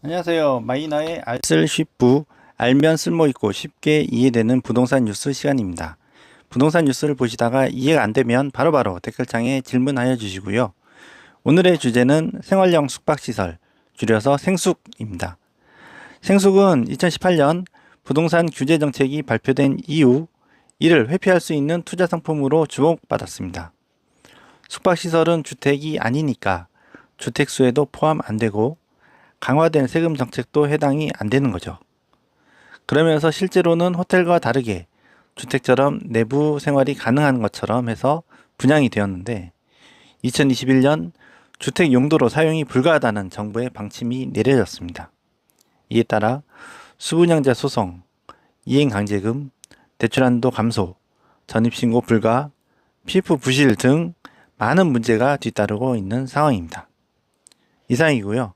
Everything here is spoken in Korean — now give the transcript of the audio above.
안녕하세요. 마이너의 알쓸 쉽부 알면 쓸모있고 쉽게 이해되는 부동산 뉴스 시간입니다. 부동산 뉴스를 보시다가 이해가 안 되면 바로 바로 댓글창에 질문하여 주시고요. 오늘의 주제는 생활형 숙박시설, 줄여서 생숙입니다. 생숙은 2018년 부동산 규제 정책이 발표된 이후 이를 회피할 수 있는 투자 상품으로 주목받았습니다. 숙박시설은 주택이 아니니까 주택수에도 포함 안 되고 강화된 세금 정책도 해당이 안 되는 거죠. 그러면서 실제로는 호텔과 다르게 주택처럼 내부 생활이 가능한 것처럼 해서 분양이 되었는데 2021년 주택 용도로 사용이 불가하다는 정부의 방침이 내려졌습니다. 이에 따라 수분양자 소송, 이행강제금, 대출한도 감소, 전입신고 불가, 피부 부실 등 많은 문제가 뒤따르고 있는 상황입니다. 이상이고요.